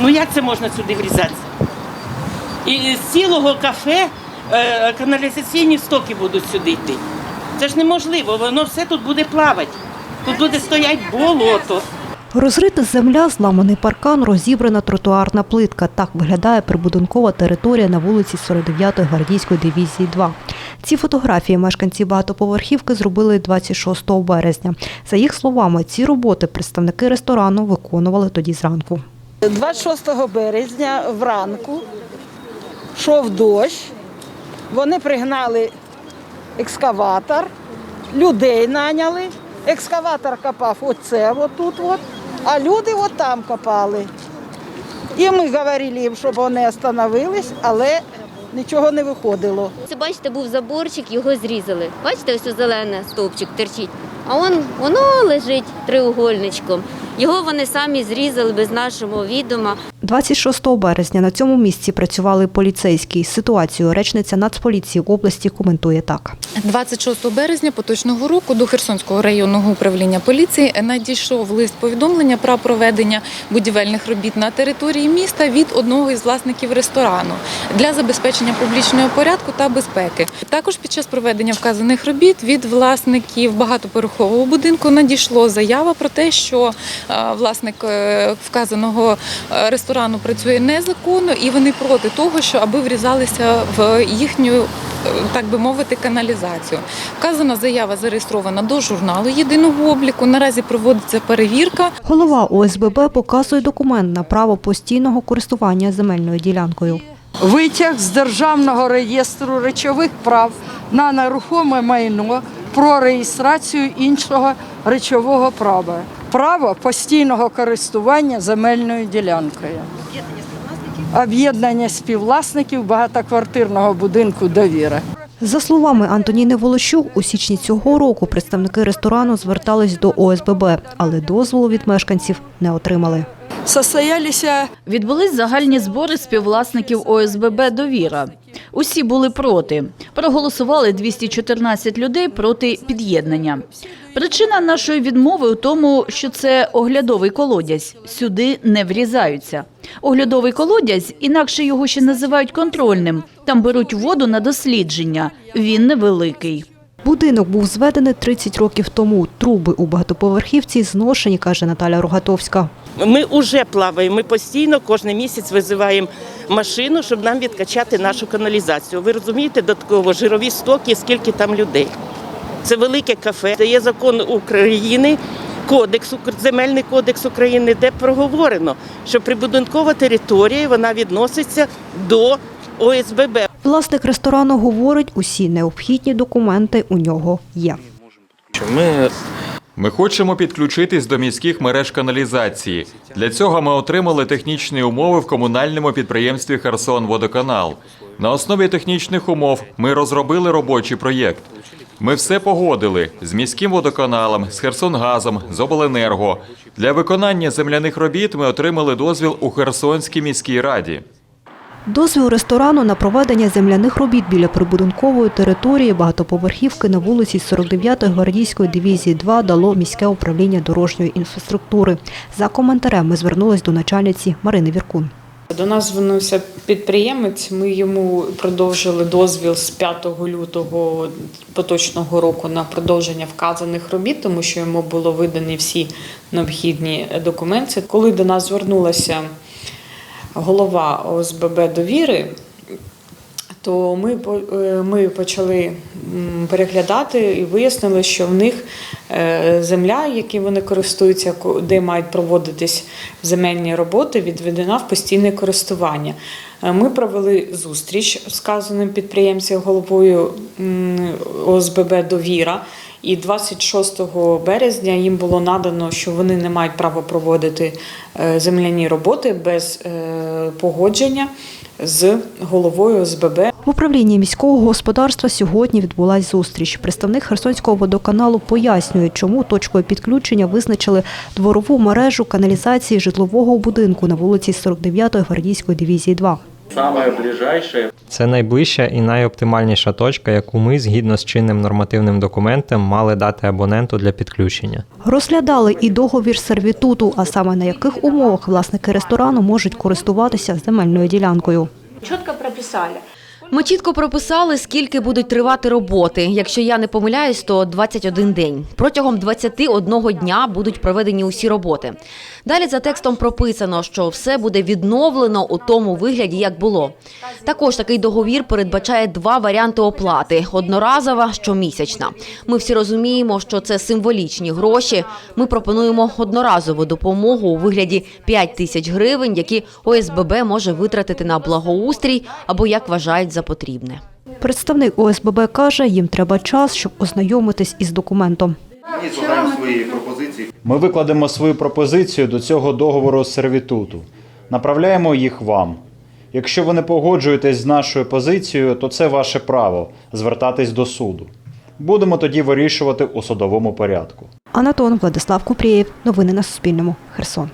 Ну як це можна сюди врізатися? І з цілого кафе е, каналізаційні стоки будуть сюди йти. Це ж неможливо, воно все тут буде плавати. Тут буде стояти болото. Розрита земля, зламаний паркан, розібрана тротуарна плитка. Так виглядає прибудинкова територія на вулиці 49-ї гвардійської дивізії 2. Ці фотографії мешканці багатоповерхівки зробили 26 березня. За їх словами, ці роботи представники ресторану виконували тоді зранку. 26 березня вранку йшов дощ, вони пригнали екскаватор, людей наняли. Екскаватор копав оце, отут, от, а люди от там копали. І ми говорили їм, щоб вони остановились, але нічого не виходило. Це бачите, був заборчик, його зрізали. Бачите, ось зелене стовпчик терчить. А он, воно лежить триугольничком. Його вони самі зрізали без нашого відома. 26 березня на цьому місці працювали поліцейські. Ситуацію речниця Нацполіції області коментує так. 26 березня поточного року до Херсонського районного управління поліції надійшов лист повідомлення про проведення будівельних робіт на території міста від одного із власників ресторану для забезпечення публічного порядку та безпеки. Також під час проведення вказаних робіт від власників багатоповерхового будинку надійшло заява про те, що е, власник е, вказаного е, ресторану працює незаконно, і вони проти того, що аби врізалися в їхню е, так би мовити, каналізацію. Вказана заява зареєстрована до журналу єдиного обліку. Наразі проводиться перевірка. Голова ОСББ показує документ на право постійного користування земельною ділянкою. Витяг з Державного реєстру речових прав на нерухоме майно про реєстрацію іншого речового права. Право постійного користування земельною ділянкою. Об'єднання співвласників багатоквартирного будинку довіра. За словами Антоніни Волощук, у січні цього року представники ресторану звертались до ОСББ, але дозволу від мешканців не отримали. Состоялися Відбулись загальні збори співвласників ОСББ «Довіра». Усі були проти. Проголосували 214 людей проти під'єднання. Причина нашої відмови у тому, що це оглядовий колодязь. Сюди не врізаються. Оглядовий колодязь, інакше його ще називають контрольним. Там беруть воду на дослідження. Він невеликий. Будинок був зведений 30 років тому. Труби у багатоповерхівці зношені, каже Наталя Рогатовська. Ми вже плаваємо. Ми постійно кожен місяць визиваємо машину, щоб нам відкачати нашу каналізацію. Ви розумієте, до такого жирові стоки, скільки там людей. Це велике кафе. Це є закон України, кодекс, земельний кодекс України, де проговорено, що прибудинкова територія вона відноситься до ОСББ. Власник ресторану говорить, усі необхідні документи у нього є. Ми Ми хочемо підключитись до міських мереж каналізації. Для цього ми отримали технічні умови в комунальному підприємстві Херсон-Водоканал. На основі технічних умов ми розробили робочий проєкт. Ми все погодили з міським водоканалом, з Херсонгазом, з Обленерго. Для виконання земляних робіт ми отримали дозвіл у Херсонській міській раді. Дозвіл ресторану на проведення земляних робіт біля прибудинкової території багатоповерхівки на вулиці 49-ї гвардійської дивізії 2 дало міське управління дорожньої інфраструктури. За коментарем ми звернулись до начальниці Марини Віркун. До нас звернувся підприємець. Ми йому продовжили дозвіл з 5 лютого поточного року на продовження вказаних робіт, тому що йому було видані всі необхідні документи. Коли до нас звернулася голова ОСББ довіри, то ми, е, ми почали переглядати і вияснили, що в них земля, яким вони користуються, ко- де мають проводитись земельні роботи, відведена в постійне користування. Е, Ми провели зустріч з вказаним підприємцем головою ОСББ Довіра. І 26 березня їм було надано, що вони не мають права проводити е, земляні роботи без е, погодження з головою ОСББ. В управлінні міського господарства сьогодні відбулась зустріч. Представник Херсонського водоканалу пояснює, чому точкою підключення визначили дворову мережу каналізації житлового будинку на вулиці 49-ї гвардійської дивізії 2. Саме ближайше Це найближча і найоптимальніша точка, яку ми, згідно з чинним нормативним документом, мали дати абоненту для підключення. Розглядали і договір сервітуту, а саме на яких умовах власники ресторану можуть користуватися земельною ділянкою. Чітко прописали. Ми чітко прописали, скільки будуть тривати роботи. Якщо я не помиляюсь, то 21 день. Протягом 21 дня будуть проведені усі роботи. Далі за текстом прописано, що все буде відновлено у тому вигляді, як було. Також такий договір передбачає два варіанти оплати: одноразова, щомісячна. Ми всі розуміємо, що це символічні гроші. Ми пропонуємо одноразову допомогу у вигляді 5 тисяч гривень, які ОСББ може витратити на благоустрій або як вважають за потрібне. Представник ОСББ каже, їм треба час, щоб ознайомитись із документом. Ми викладемо свою пропозицію до цього договору сервітуту. Направляємо їх вам. Якщо ви не погоджуєтесь з нашою позицією, то це ваше право звертатись до суду. Будемо тоді вирішувати у судовому порядку. Анатон Владислав Купрієв. Новини на Суспільному. Херсон.